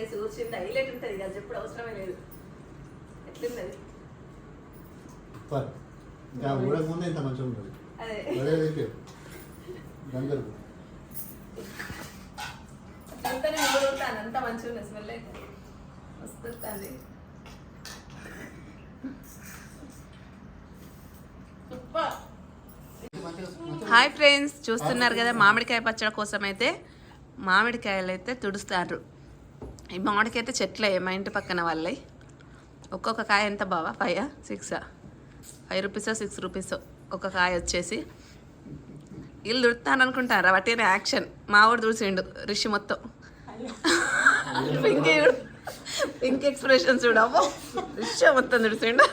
చేసి కూర్చుంది. హైలైట్ ఉంటుంది కదా చెప్పుడు అవసరమే లేదు. ఎట్లున్నది సూపర్ ఇంకా ఊడక ముందే ఇంత మంచిగా ఉంటుంది. అదే. అదే రేపు గంగలు అంతనే ఊరుతాను అంత మంచిగా ఉంది స్మెల్ అయితే. వస్తుంది. సూపర్. హాయ్ ఫ్రెండ్స్ చూస్తున్నారు కదా మామిడికాయ పచ్చడి కోసం అయితే మామిడికాయలు అయితే తుడుస్తారు. ఈ మామిడికాయ అయితే చెట్లే మా ఇంటి పక్కన వాళ్ళవి ఒక్కొక్క కాయ ఎంత బావా? ఫైవ్ సిక్సా ఫైవ్ రూపీసో సిక్స్ రూపీసో ఒక కాయ వచ్చేసి. వీళ్ళు దుడుతాను అనుకుంటారా వాటిని యాక్షన్ మా ఊడు చూసిండు. రిషి మొత్తం. పింక్ పింక్ ఎక్స్ప్రెషన్ చూడు. అమ్మో రిషి మొత్తం తుడిసిండు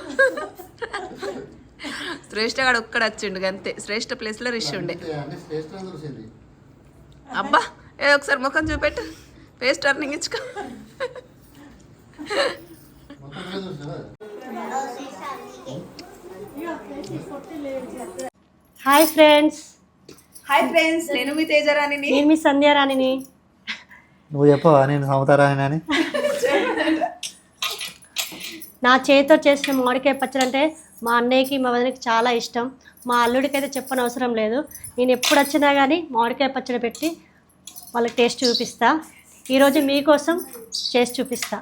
శ్రేష్ఠ గాడు ఒక్కడ వచ్చిండు అంతే శ్రేష్ఠ ప్లేస్లో రిషి ఉండే. అబ్బా! ఏ ఒకసారి ముఖం చూపెట్టు. ఫేస్ టర్నింగ్ ఇచ్చుకో. Hi friends. హాయ్ ఫ్రెండ్స్ నేను మీ తేజరాణిని. నేను మీ సంధ్యారాణిని. నువ్వు చెప్పవా నేను సమతారా అని? నా చేతితో చేసిన మామిడికాయ పచ్చడి అంటే మా అన్నయ్యకి మా వదినకి చాలా ఇష్టం. మా అల్లుడికి అయితే చెప్పని అవసరం లేదు. నేను ఎప్పుడు వచ్చినా కానీ మామిడికాయ పచ్చడి పెట్టి వాళ్ళకి టేస్ట్ చూపిస్తా. ఈరోజు మీకోసం చేసి చూపిస్తా.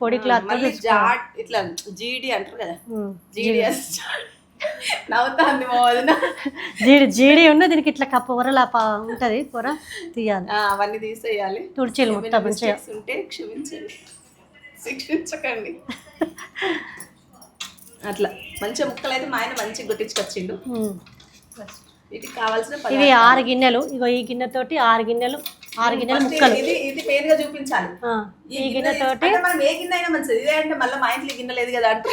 పొడి క్లాత్ ఇట్లా జీడి అంటారు కదా? జీడి నవ్వుతా ఉంది మా వదిన. జీడి జీడి ఉన్న దీనికి ఇట్లా కప్ప పొరలా ఉంటుంది పొర తీయాలి. అవన్నీ తీసేయాలి. తుడిచేయాలి మొత్తం మంచిగా ఉంటే క్షమించండి. శిక్షించకండి. అట్లా. మంచిగా ముక్కలు అయితే మా ఆయన మంచిగా కొట్టించుకొచ్చిండు. ఉమ్. వీటికి కావాల్సిన ఇవి. ఆరు గిన్నెలు. ఇగో ఈ గిన్నెతోటి ఆరు గిన్నెలు ఆరు గిన్నెలు ముక్కలు. ఇది ఇది మెయిన్గా చూపించాలి. ఈ గిన్నె అంటే మనం ఏ గిన్నె అయినా మంచిది. ఇదే అంటే మళ్ళీ మా ఇంట్లో గిన్నె లేదు కదా అంటే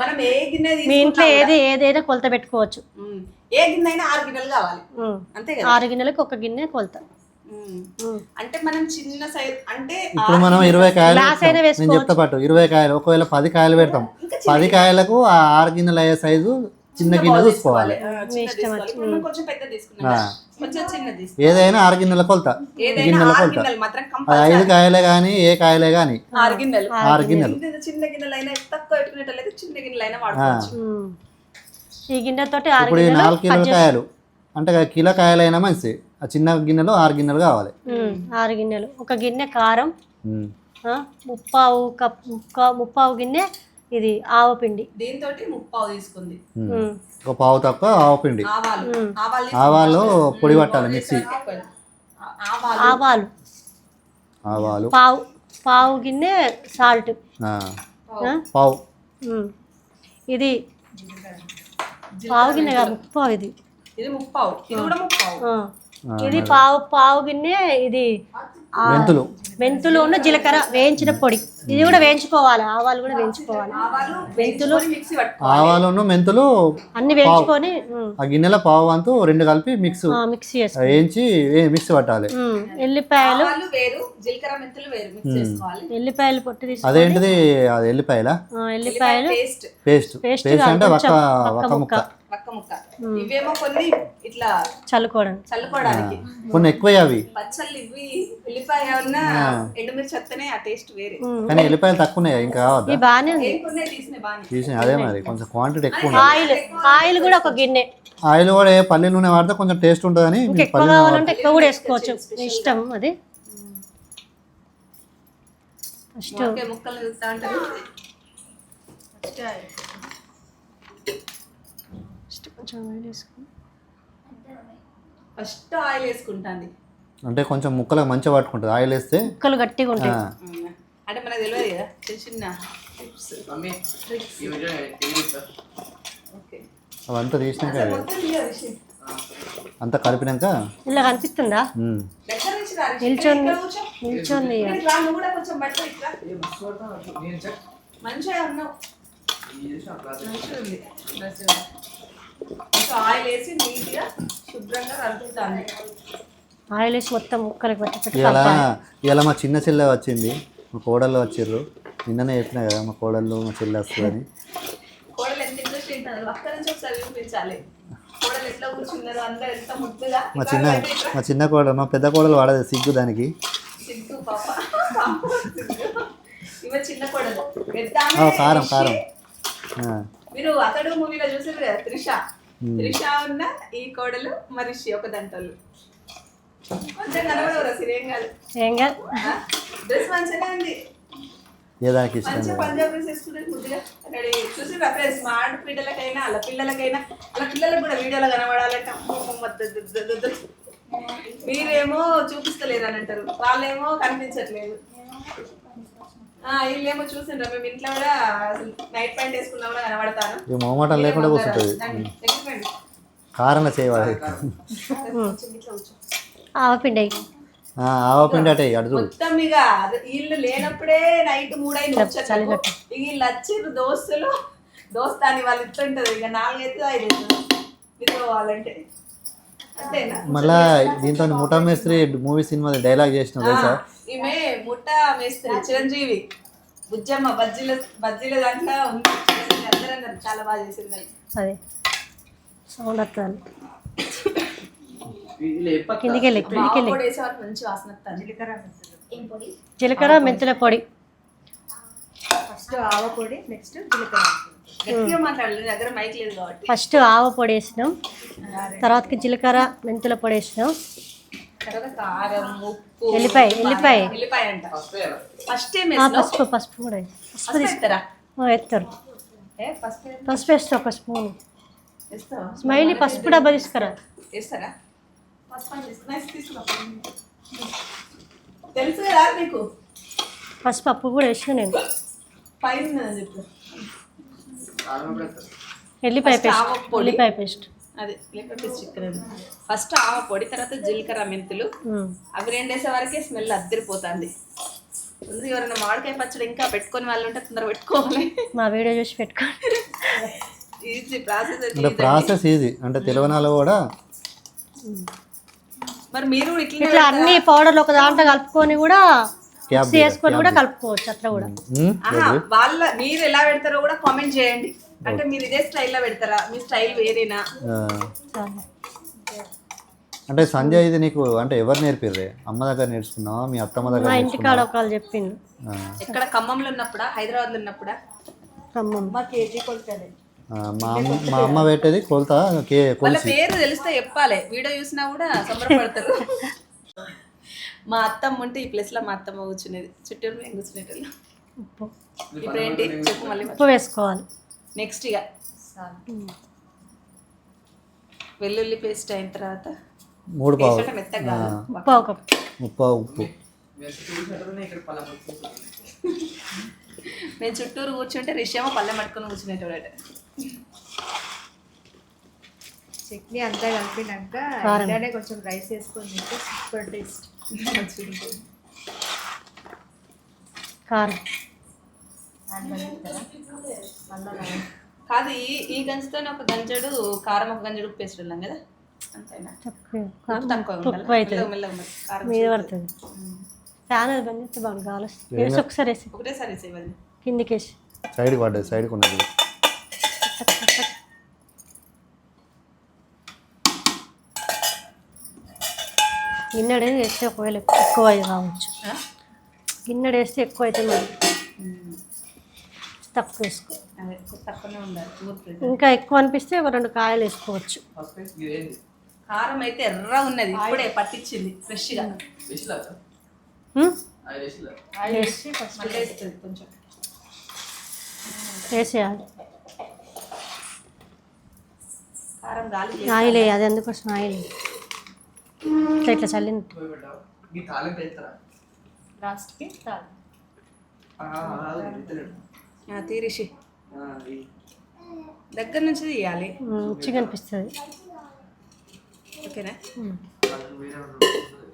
మనం ఏ గిన్నె మీ ఇంట్లో ఏది ఏదైనా కొలత పెట్టుకోవచ్చు. ఏ గిన్నె అయినా ఆరు గిన్నెలు కావాలి. అంతే కదా? ఆరు గిన్నెలకు ఒక గిన్నె కొలత. అంటే మనం చిన్న సైజ్ అంటే ఇప్పుడు మనం ఇరవై కాయలు. నేను చెప్తా పాటు ఇరవై కాయలు ఒకవేళ పది కాయలు పెడతాం. పది కాయలకు ఆ ఆరు గిన్నెలు అయ్యే సైజు చిన్న గిన్నె చూసుకోవాలి. కొంచెం పెద్ద తీసుకున్నాం. కొంచెం ఏదైనా ఆరు గిన్నెల కొలత. ఏదైనా గిన్నెల కొలత. ఐదు కాయలే కానీ ఏ కాయలే కానీ ఆరు గిన్నెలు. ఆరు గిన్నెలు. చిన్న చిన్న గిన్నెలు అయినా తక్కువ పెట్టుకునేటట్లయితే చిన్న గిన్నెలు అయినా వాడుకోవచ్చు ఉమ్. ఈ గిన్నెతోటి ఆరు ఇప్పుడు నాలుగు కిలోల కాయలు. అంటే కిలో కాయలైనా మంచిది. ఆ చిన్న గిన్నెలో ఆరు గిన్నెలు కావాలి. ఆరు గిన్నెలు. ఒక గిన్నె కారం ముప్పావు కప్ ముక్క- ముప్పావు గిన్నె ఇది ఆవు పిండి. దీంతో ముప్పావు తీసుకుంది. ఒక పావు తక్కువ ఆవు పిండి. ఆవాలు. ఆవాలు ఆవాలు పొడి పట్టాలి మిక్సీ. ఆవాలు. ఆవాలు. ఆవాలు. పావు పావు గిన్నె సాల్ట్. ఆ. పావు. ఇది పావు గిన్నె కాదు ముప్పావు ఇది. ఇది ముప్పావు. ఇది కూడా ముప్పావు. ఆ. ఇది పావు పావు గిన్నె ఇది మెంతులు. మెంతులు ఉన్న జీలకర్ర వేయించిన పొడి. ఇది కూడా వేయించుకోవాలి ఆవాలు కూడా వేయించుకోవాలి. ఆవాలు మెంతులు ఆవాలను మెంతులు అన్ని వేయించుకొని ఆ గిన్నెలో పావు వంతు రెండు కలిపి మిక్స్ ఆ, మిక్సీ వేయించి మిక్స్ పట్టాలి. ఎల్లిపాయలు. ఆవాలు వేరు జీలకర్ర మెంతులు వేరు మిక్స్ చేసుకోవాలి. ఎల్లిపాయలు పొట్టు తీసి అదేంటిది అది ఎల్లిపాయల? ఆ, ఎల్లిపాయలు. పేస్ట్. పేస్ట్. Paste పేస్ట్ అంటే ఒక్క ముక్క. ముక్క. పక్క ముక్క ఇవేమో కొన్ని ఇట్లా చల్లుకోవడం. చల్లుకోవడానికి. కొన్ని ఎక్కువ అవి. పచ్చళ్ళు ఇవి ఉల్లిపాయ ఉన్న ఎండుమిర్చి వస్తేనే ఆ టేస్ట్ వేరే. కానీ ఎల్లిపాయలు తక్కువ ఉన్నాయి ఇంకా కావద్దా? ఇది బాగానే ఉంది. ఏం కొన్ని తీసినాయి బాగా తీసి అదే మరి కొంచెం క్వాంటిటీ ఎక్కువ ఆయిల్ ఆయిల్ కూడా ఒక గిన్నె. ఆయిల్ కూడా ఏ పల్లి నూనె వాడితే కొంచెం టేస్ట్ ఉంటుందని ఇంకా ఎక్కువ కావాలంటే ఎక్కువ కూడా వేసుకోవచ్చు. మీ ఇష్టం అది. ఫస్ట్ ముక్కలు చూస్తా ఉంటారు. కొంచెం ఆయిల్ వేసుకొని ఫస్ట్ ఆయిల్ వేసుకుంటాంది. అంటే కొంచెం ముక్కలకు మంచిగా పట్టుకుంటుంది. ఆయిల్ వేస్తే ముక్కలు గట్టిగా ఉంటాయి? అంటే మనకు తెలియదు కదా చిన్న చిన్న అవంతా తీసినాక. అంతా కలిపినాక? ఇలా కనిపిస్తుందా. నిల్చొని. నిల్చొని మంచిగా ఆయిల్ వేసి నీట్గా శుభ్రంగా కలుపుతాను ఆయిల్ వేసి మొత్తం ముక్కలకు పెట్టి ఇలా ఇలా మా చిన్న చెల్లె వచ్చింది. మా కోడళ్ళు వచ్చిర్రు. నిన్ననే చెప్పినా కదా మా కోడళ్ళు మా చెల్లె వస్తుందని. కోడలు ఎంత ఇంట్రెస్ట్ నుంచి ఒకసారి చూపించాలి. మా చిన్న మా చిన్న కోడలు మా పెద్ద కోడలు వాడదు సిగ్గు దానికి. పాప. ఇవ చిన్న కొడలు. పెద్ద ఆమె ఆ, కారం. కారం. ఆ, మీరు అతడు మూవీలో చూసారు కదా త్రిష. త్రిష ఉన్న ఈ కోడలు మరి రిషి ఒక దంటలు కొంచెం కనబడవరా సిరేం కాదు. ఏం కాదు. డ్రెస్ మంచిగా ఉంది. ఏ దానికి ఇష్టం మంచిగా లేదు. పంజాబ్ డ్రెస్ వేసుకుంటే ముద్దుగా రెడీ చూసి ఫ్రెండ్స్ మా ఆడపిల్లలకైనా అలా పిల్లలకైనా అలా పిల్లలకు కూడా వీడియోలో కనబడాలంటే. ద. మీరేమో చూపిస్తలేరు అని అంటారు. వాళ్ళేమో కనిపించట్లేదు. వీళ్ళేమో చూసిండ్రా. మేము ఇంట్లో కూడా నైట్ ప్యాంట్ వేసుకున్నా కూడా కనబడతాను. ఈ మొహమాటం లేకుండా కూర్చుంటుంది. కారణ చేయవాలి. ఆవపిండి ఆవపిండి అటే మొత్తం ఇక వీళ్ళు లేనప్పుడే నైట్ మూడైంది. ఇక వీళ్ళు వచ్చిర్రు దోస్తులు. దోస్తాని వాళ్ళు ఇట్లుంటది ఇక నాలుగైతే ఐదు నిద్రపోవాలంటే అంతేనా? మళ్ళా దీంతో ముఠా మేస్త్రి మూవీ సినిమా డైలాగ్ చేసిన తెలుసా? ఈమె ముట్ట మేస్త్రి చిరంజీవి. బుజ్జమ్మ బజ్జీల బజ్జీల దాంట్లో ఉంది. అందరూ అన్నారు చాలా బాగా చేసింది అదే. సౌండ్ వస్తుంది కిందికి వెళ్ళి కిందికి బాగా వెళ్ళి పొడి వేసే వరకు మంచి వాసన వస్తుంది జీలకర్ర మెంతుల. పొడి? ఫస్ట్ ఆవ పొడి నెక్స్ట్ జీలకర్ర గట్టిగా మాట్లాడలేదు దగ్గర మైక్ లేదు కాబట్టి. ఫస్ట్ ఆవ పొడి వేసినాం. తర్వాతకి జీలకర్ర మెంతుల పొడి వేసినాం. తర్వాత కారం ఉప్పు ఎల్లిపాయ ఎల్లిపాయ. ఎల్లిపాయ అంట. ఫస్ట్ ఏం? పసుపు పసుపు కూడా పసుపు వేస్తారా? పసుపు వేస్తా ఒక స్పూన్. స్మైలీ పసుపు డబ్బా తీసుకురా. వేస్తారా? తెలుసు కదా నీకు? పసుపు అప్పు కూడా వేసిన నేను. పైన చెప్పు. ఎల్లిపాయ పేస్ట్. పొడి. ఎల్లిపాయ పేస్ట్. అదే లేకపోతే చికెన్ ఫస్ట్ ఆవ పొడి తర్వాత జీలకర్ర మెంతులు. అవి రెండు వేసే వరకే స్మెల్ అద్దరిపోతుంది. ముందు ఎవరైనా మామిడికాయ పచ్చడి ఇంకా పెట్టుకొని వాళ్ళు ఉంటే తొందర పెట్టుకోవాలి. మా వీడియో చూసి పెట్టుకోండి. ఈజీ ప్రాసెస్ అంటే ప్రాసెస్ ఈజీ అంటే తెలవనాలు కూడా మరి మీరు ఇట్లా అన్ని పౌడర్లు ఒక దాంట్లో కలుపుకొని కూడా వేసుకొని కూడా కలుపుకోవచ్చు అట్లా కూడా. వాళ్ళ మీరు ఎలా పెడతారో కూడా కామెంట్ చేయండి. అంటే మీరు ఇదే స్టైల్లో పెడతారా? మీ స్టైల్ వేరేనా. అంటే సంజయ్ ఇది నీకు అంటే ఎవరు నేర్పిర్రే? అమ్మ దగ్గర నేర్చుకున్నావా? మీ అత్తమ్మ దగ్గర మా ఇంటికాడ ఒకళ్ళు చెప్పిండు. ఆ, ఎక్కడ? ఖమ్మంలో ఉన్నప్పుడా? హైదరాబాద్లో ఉన్నప్పుడా? ఖమ్మం. మా కేజీ కొలతలే మా అమ్మ మా అమ్మ పెట్టేది కొలత కే వాళ్ళ కొలిసి. పేరు తెలిస్తే చెప్పాలి. వీడియో చూసినా కూడా సంబరపడతారు. మా అత్తమ్మ ఉంటే ఈ ప్లేస్లో మా అత్తమ్మ కూర్చునేది. చుట్టూరు మేము కూర్చునేటోళ్ళం. ఉప్పు. ఇప్పుడు ఏంటి? చెప్పు మళ్ళీ ఉప్పు వేసుకోవాలి. నెక్స్ట్ ఇక వెల్లుల్లి పేస్ట్ అయిన తర్వాత మూడు పావు. మెత్తగా. ఉప్పు. నేను చుట్టూరు కూర్చుంటే రిషేమో పల్లె పట్టుకొని కూర్చునేటోడట. చట్నీ అంతా కలిపినాక. ఇలానే కొంచెం రైస్ వేసుకొని తింటే సూపర్ టేస్ట్. కారం. కాదు ఈ ఈ గంజితోనే ఒక గంజడు కారం ఒక గంజడు ఉప్పు వేసి ఉన్నాం కదా? అంతేనా? తక్కువ. మీద పడుతుంది. ఫ్యాన్ అది బంద్ చేస్తే బాగా గాలి వస్తుంది. వేసి ఒకసారి వేసి ఒకటేసారి వేసేవాళ్ళు కిందికి వేసి సైడ్కి పడ్డది సైడ్కి ఉన్నది. గిన్నెడు వేస్తే ఒకవేళ ఎక్కువ అయి కావచ్చు గిన్నెడు వేస్తే ఎక్కువ అయితే మరి. తక్కువ వేసుకో. ఇంకా ఎక్కువ అనిపిస్తే ఒక రెండు కాయలు వేసుకోవచ్చు. కారం అయితే ఎర్ర ఉన్నది ఇప్పుడే పట్టించింది ఫ్రెష్గా ఉమ్? ఆయిల్ వేసి ఫస్ట్ మళ్ళీ వేస్తుంది కొంచెం. వేసేయాలి. కారం గాలి ఆయిల్ అది ఎందుకోసం ఆయిల్ ఇట్లా ఇట్లా చల్లింది. లాస్ట్కి తీరిషి దగ్గర నుంచి తీయాలి. రుచిగా అనిపిస్తుంది. ఓకేనా?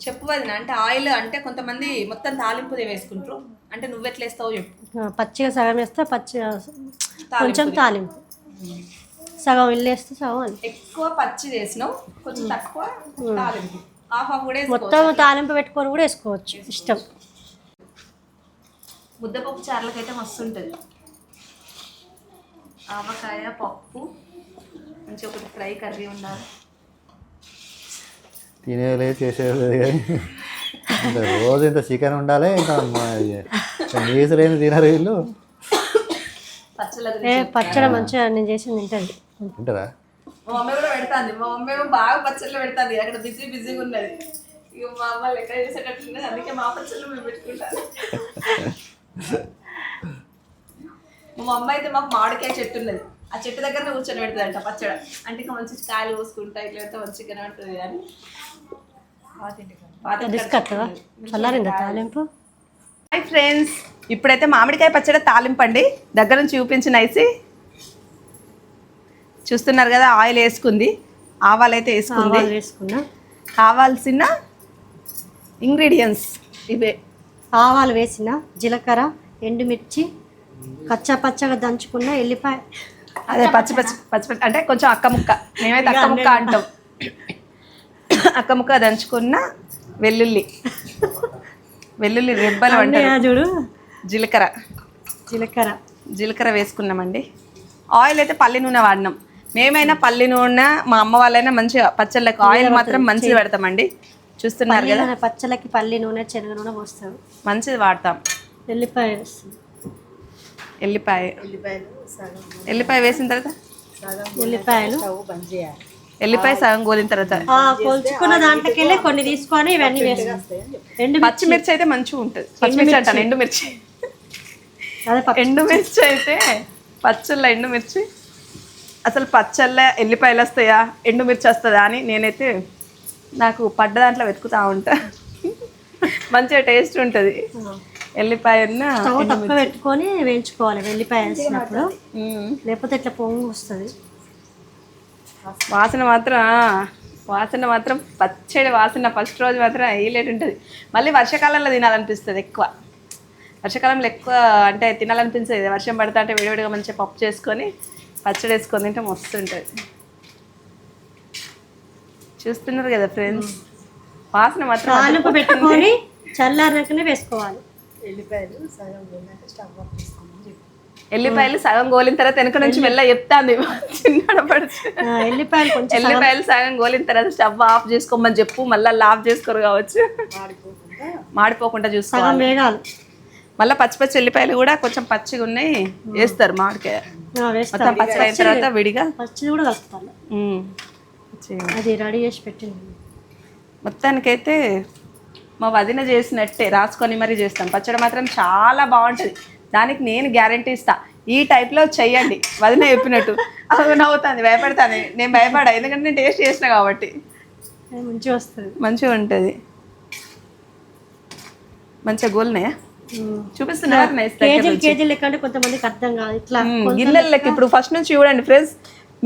చెప్పు వదిన అంటే ఆయిల్ అంటే కొంతమంది మొత్తం తాలింపు వేసుకుంటారు. అంటే నువ్వు ఎట్లా వేస్తావో చెప్పు పచ్చిగా సగం వేస్తే పచ్చి కొంచెం తాలింపు. సగం ఇల్లు వేస్తే సగం ఎక్కువ పచ్చి చేసినావు కొంచెం తక్కువ తాలింపు. హాఫ్ హాఫ్ కూడా వేసుకోవచ్చు. మొత్తం తాలింపు పెట్టుకొని కూడా వేసుకోవచ్చు. ఇష్టం. ముద్దపప్పు చారులకైతే మస్తు ఉంటుంది ఆవకాయ పప్పు. మంచి ఒకటి ఫ్రై కర్రీ ఉండాలి. తినేది లేదు చేసేది రోజు ఇంత చికెన్ ఉండాలి ఇంకా నీసులేని తినరు వీళ్ళు. పచ్చడి మంచిగా నేను చేసింది తింటది. తింటారా? మా మమ్మీ కూడా పెడతాంది. మా మమ్మీ బాగా పచ్చళ్ళు పెడతాంది. అక్కడ బిజీ బిజీగా ఉన్నది. ఇక మా అమ్మ లెక్క చేసేటట్లున్నది. అందుకే మా పచ్చళ్ళు మేము పెట్టుకుంటాను మా అమ్మ అయితే మాకు మామిడికాయ చెట్టు ఉన్నది. ఆ చెట్టు దగ్గరనే కూర్చొని పెడుతుందంట పచ్చడి. అంటే ఇంకా మంచి కాయలు పోసుకుంటా ఇట్లా పెడితే మంచిగా కనబడుతుంది తాలింపు? హాయ్ ఫ్రెండ్స్ ఇప్పుడైతే మామిడికాయ పచ్చడి తాలింపండి దగ్గర నుంచి చూపించిన ఐసి. చూస్తున్నారు కదా ఆయిల్ వేసుకుంది. ఆవాలు అయితే వేసుకుంది. ఆవాలు వేసుకున్నా? కావాల్సిన ఇంగ్రీడియంట్స్ ఇవే. ఆవాలు వేసిన జీలకర్ర ఎండుమిర్చి కచ్చా పచ్చగా దంచుకున్న ఎల్లిపాయ. అదే పచ్చి పచ్చి పచ్చి అంటే కొంచెం అక్క ముక్క. మేమైతే అక్క ముక్క అంటాం. అక్క ముక్క దంచుకున్న వెల్లుల్లి. వెల్లుల్లి రెబ్బలు అంటారు. చూడు. జీలకర్ర. జీలకర్ర. జీలకర్ర వేసుకున్నామండి. ఆయిల్ అయితే పల్లి నూనె వాడినాం. మేమైనా పల్లి నూనె మా అమ్మ వాళ్ళైనా మంచిగా పచ్చళ్ళకి ఆయిల్ మాత్రం మంచిది పెడతామండి. చూస్తున్నారు కదా. పచ్చలకి పల్లి నూనె శనగ నూనె పోస్తారు. మంచిది వాడతాం. వేస్తాం. ఎల్లిపాయ. ఎల్లిపాయ వేసిన తర్వాత? ఎల్లిపాయలు. ఎల్లిపాయ సగం గోలిన తర్వాత? ఆ, కొలుచుకున్న దాంట్లోకి వెళ్ళి కొన్ని తీసుకొని ఇవన్నీ వేస్తాం ఎండు పచ్చిమిర్చి అయితే మంచిగా ఉంటుంది. పచ్చిమిర్చి అంటాను ఎండుమిర్చి ఎండుమిర్చి అయితే పచ్చళ్ళ ఎండుమిర్చి అసలు పచ్చళ్ళ ఎల్లిపాయలు వస్తాయా ఎండుమిర్చి వస్తుందా అని నేనైతే నాకు పడ్డ దాంట్లో వెతుకుతా ఉంటా. మంచిగా టేస్ట్ ఉంటుంది. ఎల్లిపాయ స్టవ్ తక్కువ పెట్టుకొని వేయించుకోవాలి వెల్లిపాయ వేసినప్పుడు. లేకపోతే ఇట్లా పొంగు వస్తుంది. వాసన మాత్రం వాసన మాత్రం పచ్చడి వాసన ఫస్ట్ రోజు మాత్రం హైలైట్ ఉంటుంది. మళ్ళీ వర్షాకాలంలో తినాలనిపిస్తుంది ఎక్కువ. వర్షాకాలంలో ఎక్కువ అంటే తినాలనిపించేది వర్షం పడతా అంటే వేడివేడిగా మంచిగా పప్పు చేసుకొని పచ్చడి వేసుకొని తింటే మస్తు ఉంటుంది చూస్తున్నారు కదా ఫ్రెండ్స్ వాసన మాత్రం పెట్టుకొని చల్లారినాకనే వేసుకోవాలి. ఎల్లిపాయలు సగం గోలిన తర్వాత వెనక నుంచి మెల్ల చెప్తాంది. ఎల్లిపాయలు కొంచెం ఎల్లిపాయలు సగం గోలిన తర్వాత స్టవ్ ఆఫ్ చేసుకోమని చెప్పు మళ్ళీ ఆఫ్ చేసుకోరు కావచ్చు. మాడిపోకుండా చూసుకోవాలి. సగం వేగాలి. మళ్ళీ పచ్చి పచ్చి ఎల్లిపాయలు కూడా కొంచెం పచ్చిగా ఉన్నాయి వేస్తారు మామిడికాయ. మొత్తం అయిన తర్వాత విడిగా. కూడా కలుపుతాను. అది రెడీ చేసి పెట్టింది మొత్తానికైతే మా వదిన చేసినట్టే రాసుకొని మరీ చేస్తాం. పచ్చడి మాత్రం చాలా బాగుంటుంది. దానికి నేను గ్యారంటీ ఇస్తా. ఈ టైప్లో చెయ్యండి. వదిన చెప్పినట్టు. అది నవ్వుతుంది భయపడుతుంది. నేను భయపడా ఎందుకంటే నేను టేస్ట్ చేసిన కాబట్టి. మంచిగా వస్తుంది. మంచిగా ఉంటుంది. మంచిగా గోల్నాయా? ఉమ్. చూపిస్తున్నారు కేజీలు కేజీలు లెక్క అంటే కొంతమందికి అర్థం కాదు. ఇట్లా గిన్నెలకి ఇప్పుడు ఫస్ట్ నుంచి చూడండి ఫ్రెండ్స్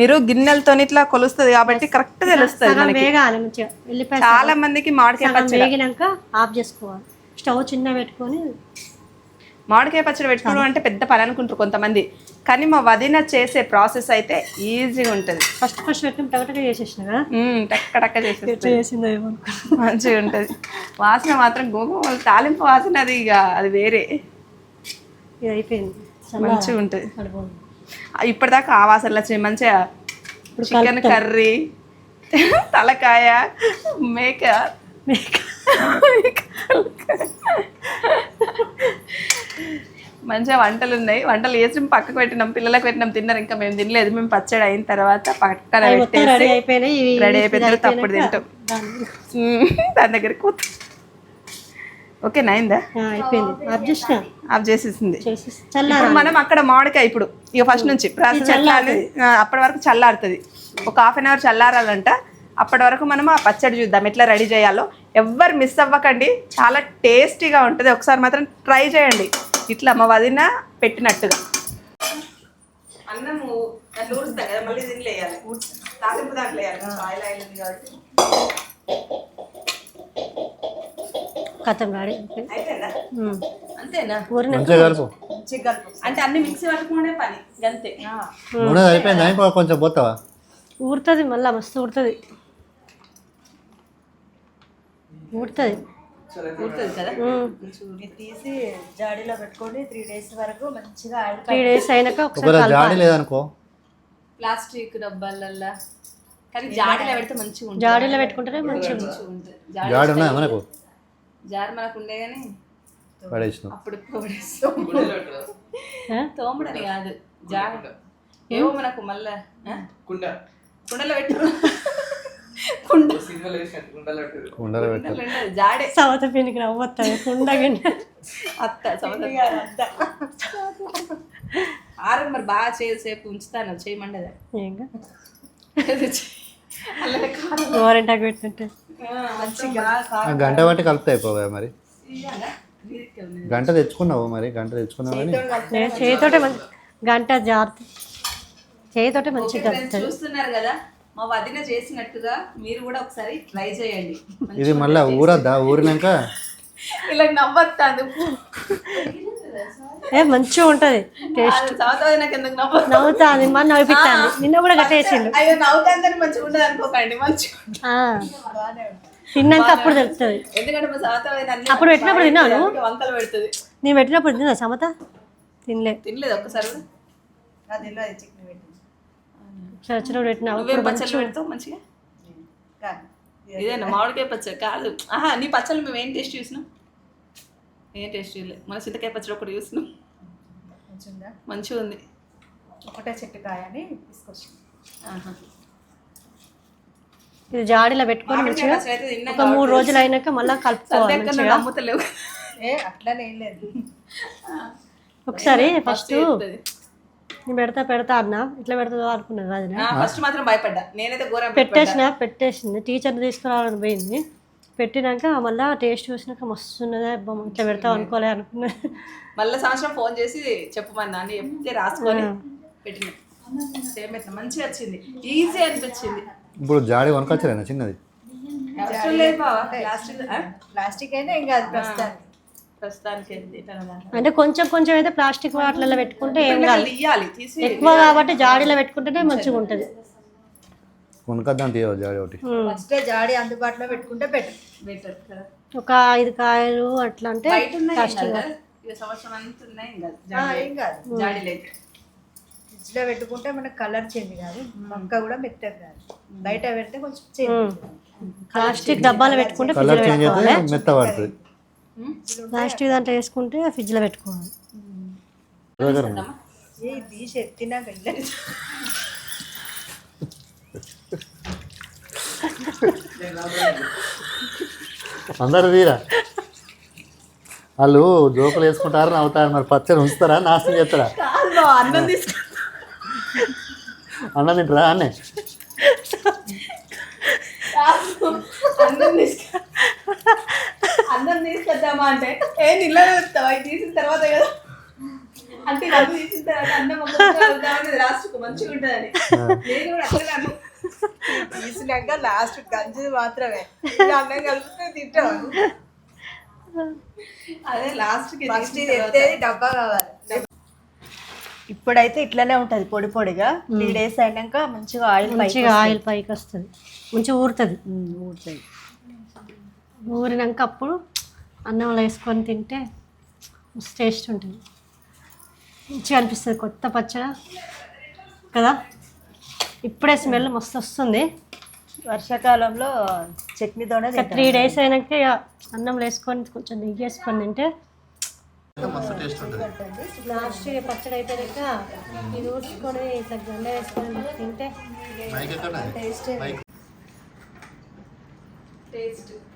మీరు గిన్నెలతో ఇట్లా కొలుస్తుంది కాబట్టి కరెక్ట్ తెలుస్తుంది సగం వేగాలి మంచిగా. ఎల్లిపాయ చాలా మందికి మామిడికాయ పచ్చడి. వేగినాక ఆఫ్ చేసుకోవాలి. స్టవ్ చిన్న పెట్టుకొని మామిడికాయ పచ్చడి పెట్టుకోవడం అంటే పెద్ద పని అనుకుంటారు కొంతమంది. కానీ మా వదిన చేసే ప్రాసెస్ అయితే ఈజీగా ఉంటుంది. ఫస్ట్ ఫస్ట్ పెట్టి టగటగా చేసేసిన కదా? టక్క టక్క ఏమో మంచిగా ఉంటుంది. వాసన మాత్రం గోగోమ తాలింపు వాసన అది ఇక అది వేరే. ఇది అయిపోయింది. మంచిగా ఉంటుంది. ఇప్పటిదాకా ఆ వాసనలు వచ్చినాయి మంచిగా చికెన్ కర్రీ తలకాయ మేక. మంచిగా వంటలు ఉన్నాయి. వంటలు వేసి పక్కకు పెట్టినాం పిల్లలకు పెట్టినాం తిన్నారు. ఇంకా మేము తినలేదు. మేము పచ్చడి అయిన తర్వాత పక్కన రెడీ అయిపోయినాయి. అయిపోయిన తర్వాత అప్పుడు తింటాం. దాని దగ్గర కూత ఓకే నైందా? ఆ, అయిపోయింది. ఆఫ్ చేసిన? ఆఫ్ చేసేసింది. ఇప్పుడు మనం అక్కడ మామిడికాయ ఇప్పుడు ఇక ఫస్ట్ నుంచి ప్రాసెస్ అప్పటి వరకు చల్లారుతుంది. ఒక హాఫ్ అన్ అవర్ చల్లారాలంట. అప్పటి వరకు మనం ఆ పచ్చడి చూద్దాం ఎట్లా రెడీ చేయాలో. ఎవ్వరు మిస్ అవ్వకండి. చాలా టేస్టీగా ఉంటుంది. ఒకసారి మాత్రం ట్రై చేయండి. ఇట్లా మా వదిన పెట్టినట్టుగా. అన్నము దాంట్లో ఊడుస్తాం కదా మళ్ళీ దీంట్లో వేయాలి. తాలింపు దాంట్లో వేయాలి. ఆయిల్ ఆయిల్ ఉంది కాబట్టి. కథం రెడీ. అంతేనా? మంచిగా కలుపు. అంటే అన్ని మిక్సీ పట్టుకునే పని. అంతే నూనె అయిపోయిందా? ఇంకో కొంచెం పోతావా? ఊరుతుంది మళ్ళీ మస్తు ఊరుతుంది. ఊరుతుంది. కదా? తీసి జాడీలో పెట్టుకొని త్రీ డేస్ వరకు మంచిగా ఆయిల్ త్రీ డేస్ అయినాక ఒకసారి ఒకవేళ జాడి లేదనుకో. ప్లాస్టిక్ డబ్బాలల్లా. కానీ జాడీలో పెడితే మంచిగా ఉంటుంది. జాడీలో పెట్టుకుంటేనే మంచిగా. ఉంటుంది. జాడి ఉన్నాయా మనకు? జారు మనకు ఉండే కానీ పడేసినాం. అప్పుడు? తోముడని కాదు జారు. ఏవో మనకు మళ్ళా? కుండ. కుండలో పెట్టు. కుండ. కుండలో పెట్టాలి జాడే. సవత అత్త సమత ఆరు మరి బాగా చేసేపు ఉంచుతాను చేయమండదా? ఏంగా? అల్లనే కారం గోరెంటాకు పెట్టినట్టు. గంట బట్టి కలిపితే అయిపోవా మరి. గంట తెచ్చుకున్నావు మరి? గంట తెచ్చుకున్నావు చేతితోటే మంచి గంట జాగ్రత్త. చేతితోటే మంచిగా చూస్తున్నారు కదా మా వదిన చేసినట్టుగా మీరు కూడా ఒకసారి ట్రై చేయండి. ఇది మళ్ళీ ఊరద్దా? ఊరినాక? ఇలా నవ్వొస్తాను ఏ మంచిగా ఉంటుంది. టేస్ట్. చదువుతా నాకు ఎందుకు నవ్వు? నవ్వుతుంది మన నిన్న కూడా గట్టేసిండు అయ్యో నవ్వుతాందని మంచిగా ఉండదు అనుకోకండి మంచిగా. తిన్నాక అప్పుడు తెలుస్తుంది ఎందుకంటే మా చదువుతా అప్పుడు పెట్టినప్పుడు తిన్నావా నువ్వు? వంకలు పెడుతుంది. నేను పెట్టినప్పుడు తిన్నా సమత? తినలే. తినలేదు ఒక్కసారి కూడా. వచ్చినప్పుడు పెట్టినా పెడతావు మంచిగా? కానీ ఇదేనా? మామిడికాయ పచ్చడి కాదు. ఆహా నీ పచ్చళ్ళు మేము ఏం టేస్ట్ చూసినాం? ఏం టేస్ట్ చూడలేదు మన చింతకాయ పచ్చడి ఒకటి చూసినాం. మంచిగా మంచిగా ఉంది ఒకటే చెట్టు కాయ అని తీసుకొచ్చి. ఆహా. ఇది జాడీలో పెట్టుకొని మంచిగా ఒక మూడు రోజులు అయినాక మళ్ళీ కలుపుకోవాలి నమ్ముతలేవు. ఏ అట్లనే ఏం లేదు ఒకసారి ఫస్ట్. నేను పెడతా పెడతా అన్న. ఇట్లా పెడతా అనుకున్నది అది ఫస్ట్ మాత్రం భయపడ్డా. నేనైతే ఘోరం పెట్టేసిన పెట్టేసింది. టీచర్ని తీసుకురావాలని పోయింది. పెట్టినాక మళ్ళీ టేస్ట్ చూసినాక మస్తు ఉన్నదే ఇట్లా పెడతాం అనుకోలే అనుకున్నా. మళ్ళీ సంవత్సరం ఫోన్ చేసి చెప్పమన్నా అని చెప్తే రాసుకొని పెట్టిన. సేమ్ పెట్టిన మంచిగా వచ్చింది. ఈజీ అనిపించింది. ఇప్పుడు జాడి వనకొచ్చలేనా చిన్నది? అవసరం లేదు బావా లాస్ట్ ప్లాస్టిక్ అయినా ఏం కాదు ప్రస్తుతానికి. అంటే కొంచెం కొంచెం అయితే ప్లాస్టిక్ వాటిలలో పెట్టుకుంటే ఏం కాదు. ఎక్కువ కాబట్టి జాడీలో పెట్టుకుంటేనే మంచిగా ఉంటుంది. కొనుకొద్దాం తీయవు జాడి ఒకటి. ఫస్ట్ జాడి అందుబాటులో పెట్టుకుంటే బెటర్. ఒక ఐదు కాయలు అట్లా అంటే ఏం కాదు సంవత్సరం అంతా ఉన్నాయి ఏం పెట్టుకుంటే మనకు కలర్ చేంజ్ కాదు. మొక్క కూడా మెత్తగా కాదు. బయట పెడితే కొంచెం చేంజ్ ప్లాస్టిక్ డబ్బాలో పెట్టుకుంటే కలర్ చేంజ్ అయితే పెట్టుకోవాలి. మెత్త పడుతుంది. ప్లాస్టిక్ దాంట్లో వేసుకుంటే ఫ్రిడ్జ్లో పెట్టుకోవాలి. అందరు తీరా? వాళ్ళు జోకులు వేసుకుంటారు నవ్వుతారు మరి పచ్చడి ఉంచుతారా? నాశనం చేస్తారా? అన్నం తింటారా అన్నే? అన్నం తీసుకు అన్నం తీసుకొద్దామా అంటే ఏ నిల్లనే వస్తావా ఇది తీసిన తర్వాత కదా. అంటే నన్ను తీసిన తర్వాత అన్నం వద్దామని లాస్ట్ మంచిగా ఉంటుందని. నేను కూడా అన్నం తీసినాక లాస్ట్ గంజి మాత్రమే. అన్నం కలిపితే తింటాం అదే లాస్ట్కి ఫస్ట్ ఇది ఎత్తేది డబ్బా కావాలి. ఇప్పుడైతే ఇట్లనే ఉంటది పొడి పొడిగా. త్రీ డేస్ అయినాక మంచిగా ఆయిల్ మంచిగా ఆయిల్ పైకి వస్తుంది మంచిగా ఊరుతుంది. ఊడుతుంది ఊరినాక అప్పుడు అన్నంలో వేసుకొని తింటే మస్తు టేస్ట్ ఉంటుంది. మంచిగా అనిపిస్తుంది కొత్త పచ్చడి కదా? ఇప్పుడే స్మెల్ మస్తు వస్తుంది. వర్షాకాలంలో చట్నీతోనే త్రీ డేస్ అయినాక ఇక అన్నంలో వేసుకొని కొంచెం నెయ్యి వేసుకొని తింటే మస్తు టేస్ట్ ఉంటుంది. లాస్ట్ పచ్చడి అయిపోయాక ఇది ఊడ్చుకొని ఇట్లా గండ వేసుకొని తింటే టేస్ట్. దండం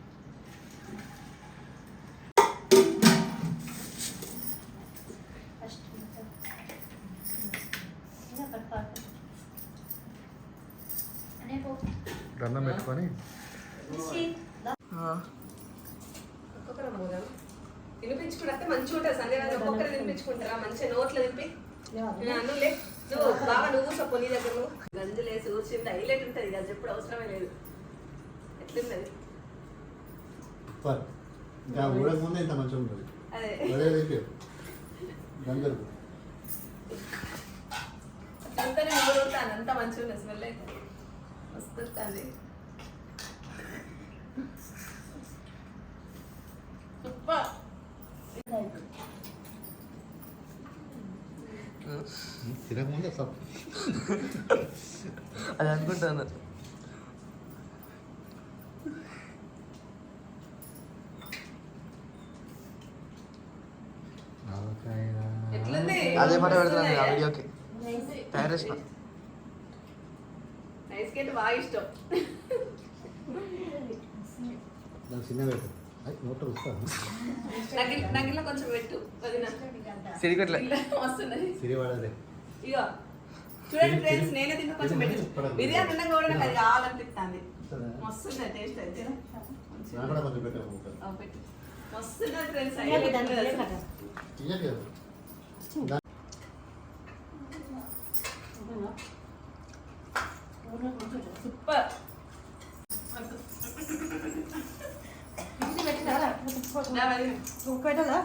నువ్వు లే. నువ్వు బాగా నువ్వు సొప్పు నీ దగ్గర నువ్వు. గంజులు వేసి కూర్చుంటే హైలైట్ ఉంటుంది కదా ఎప్పుడు అవసరమే లేదు. ఎట్లున్నది? ఇంకా ఊడక ముందే ఇంత మంచిగా ఉంటుంది. అదే. అదే చెప్పి గందరు అంతా మంచిగా స్మెల్ అయితే. వస్తుంది సూపర్ తినక ముందే సప్ అది అనుకుంటాను అదే మాట పెడుతున్నాను ఆ వీడియోకి. తయారు చేసిన సిరిగట్లే ఇలా ఇగో చూడండి ఫ్రెండ్స్ నేనే తిన్న కొంచెం పెట్టు. బిర్యానీ తిన్నాక కూడా నాకు అది కావాలనిపిస్తుంది. మస్తుంది టేస్ట్ అయితే మస్తున్నది ఫ్రెండ్స్. సూపర్. పెట్టదా?